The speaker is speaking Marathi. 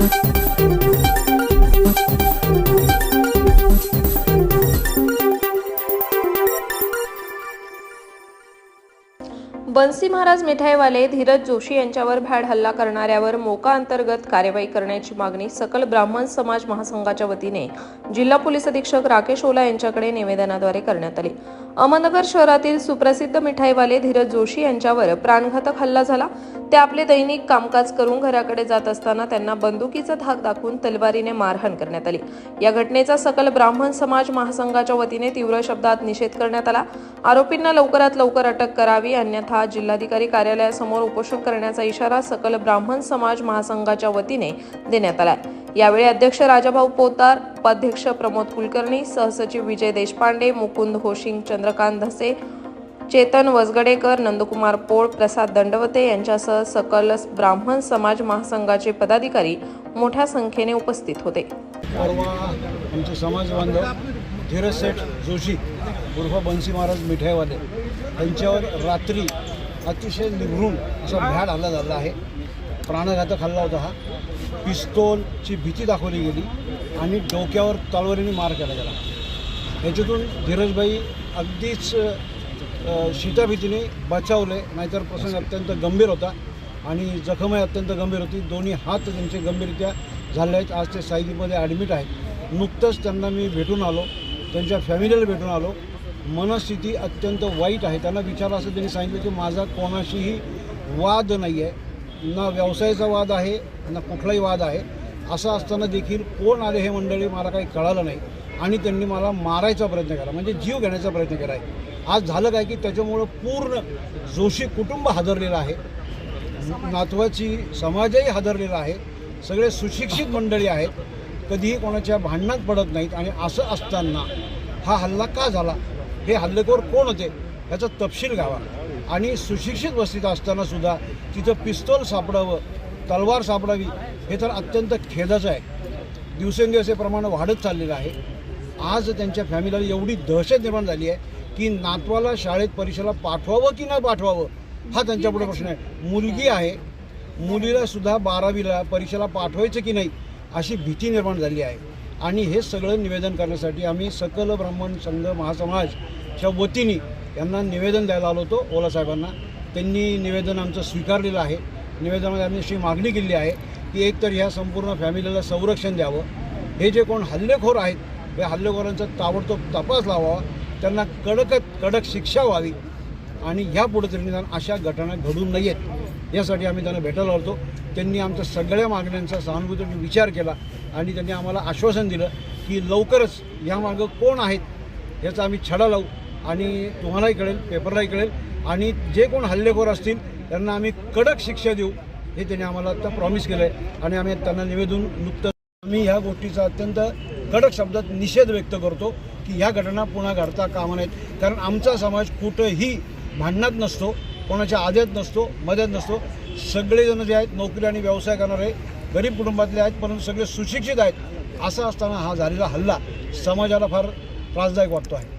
thank you बन्सी महाराज मिठाईवाले धीरज जोशी यांच्यावर भॅड हल्ला करणाऱ्यावर मोका अंतर्गत कार्यवाही करण्याची मागणी सकल ब्राह्मण समाज महासंघाच्या वतीने जिल्हा पोलीस अधीक्षक राकेश ओला यांच्याकडे निवेदनाद्वारे करण्यात आली. अहमदनगर शहरातील सुप्रसिद्ध मिठाईवाले धीरज जोशी यांच्यावर प्राणघातक हल्ला झाला. ते आपले दैनिक कामकाज करून घराकडे जात असताना त्यांना बंदुकीचा धाक दाखवून तलवारीने मारहाण करण्यात आली. या घटनेचा सकल ब्राह्मण समाज महासंघाच्या वतीने तीव्र शब्दात निषेध करण्यात आला. आरोपींना लवकरात लवकर अटक करावी अन्यथा जिल्हाधिकारी कार्यालयासमोर उपोषण करण्याचा इशारा सकल ब्राह्मण समाज महासंघाच्या वतीने देण्यात आला यावेळी अध्यक्ष राजाभाऊ पोतार उपाध्यक्ष प्रमोद कुलकर्णी सहसचिव विजय देशपांडे मुकुंद होशिंग चंद्रकांत धसे चेतन वसगडेकर नंदकुमार पोळ प्रसाद दंडवते यांच्यासह सकल ब्राह्मण समाज महासंघाचे पदाधिकारी मोठ्या संख्येने उपस्थित होते. आमचे समाज बांधव धीरज सेठ जोशी उर्फ बन्सी महाराज मिठाईवाले यांच्यावर रात्री अतिशय निभरून असा भ्याड हल्ला झाला आहे. प्राणघातक हल्ला होता हा. पिस्तोलची भीती दाखवली गेली आणि डोक्यावर तलवारीने मार केला गेला. याच्यातून धीरजभाई अगदीच शीताभीतीने बचावले नाहीतर प्रसंग अत्यंत गंभीर होता आणि जखमही अत्यंत गंभीर होती. दोन्ही हात त्यांचे गंभीररित्या झाले आहेत. आज ते सायदीमध्ये ॲडमिट आहेत. नुकतंच त्यांना मी भेटून आलो. त्यांच्या फॅमिलीला भेटून आलो. मनस्थिती अत्यंत वाईट आहे. त्यांना विचार असं त्यांनी सांगितलं की माझा कोणाशीही वाद नाही आहे ना व्यवसायाचा वाद आहे ना कुठलाही वाद आहे. असं असताना देखील कोण आले हे मंडळी मला काही कळालं नाही. आणि त्यांनी मला मारायचा प्रयत्न केला. म्हणजे जीव घेण्याचा प्रयत्न केला आहे. आज झालं काय की त्याच्यामुळं पूर्ण जोशी कुटुंब हादरलेलं आहे. नातवाची समाजही हादरलेला आहे. सगळे सुशिक्षित मंडळी आहेत. कधीही कोणाच्या भांडणात पडत नाहीत. आणि असं असताना हा हल्ला का झाला? हे हल्लेखोर कोण होते याचा तपशील घ्यावा. आणि सुशिक्षित वस्तीत असताना सुद्धा तिथं पिस्तोल सापडावं तलवार सापडावी हे तर अत्यंत खेदाचं आहे. दिवसेंदिवस हे प्रमाण वाढत चाललेलं आहे. आज त्यांच्या फॅमिलीला एवढी दहशत निर्माण झाली आहे की नातवाला शाळेत परीक्षेला पाठवावं की नाही पाठवावं हा त्यांच्यापुढे प्रश्न आहे. मुलगी आहे. मुलीला सुद्धा बारावीला परीक्षेला पाठवायचं की नाही अशी भीती निर्माण झाली आहे. आणि हे सगळं निवेदन करण्यासाठी आम्ही सकल ब्राह्मण संघ महासमाजच्या वतीने यांना निवेदन द्यायला आलो होतो ओलासाहेबांना त्यांनी निवेदन आमचं स्वीकारलेलं आहे. निवेदनामध्ये आम्ही अशी मागणी केली आहे की एकतर ह्या संपूर्ण फॅमिलीला संरक्षण द्यावं. हे जे कोण हल्लेखोर आहेत या हल्लेखोरांचा ताबडतोब तपास लावावा. त्यांना कडकत कडक शिक्षा व्हावी. आणि ह्या पुढे तरी निदान अशा घटना घडू नयेत यासाठी आम्ही त्यांना भेटायला होतो. त्यांनी आमच्या सगळ्या मागण्यांचा सहानुभूतीने विचार केला आणि त्यांनी आम्हाला आश्वासन दिलं की लवकरच यामागं कोण आहेत याचा आम्ही छडा लावू आणि तुम्हालाही कळेल पेपरलाही कळेल आणि जे कोण हल्लेखोर असतील त्यांना आम्ही कडक शिक्षा देऊ हे त्यांनी आम्हाला आत्ता प्रॉमिस केलं आहे आणि आम्ही त्यांना निवेदन नुकतं आम्ही ह्या गोष्टीचा अत्यंत कडक शब्दात निषेध व्यक्त करतो की ह्या घटना पुन्हा घडता कामा नाहीत कारण आमचा समाज कुठंही भांडणात नसतो. कोणाच्या आद्यात नसतो मदत नसतो. सगळेजण जे आहेत नोकरी आणि व्यवसाय करणारे गरीब कुटुंबातले आहेत परंतु सगळे सुशिक्षित आहेत. असं असताना हा झालेला हल्ला समाजाला फार त्रासदायक वाटतो आहे.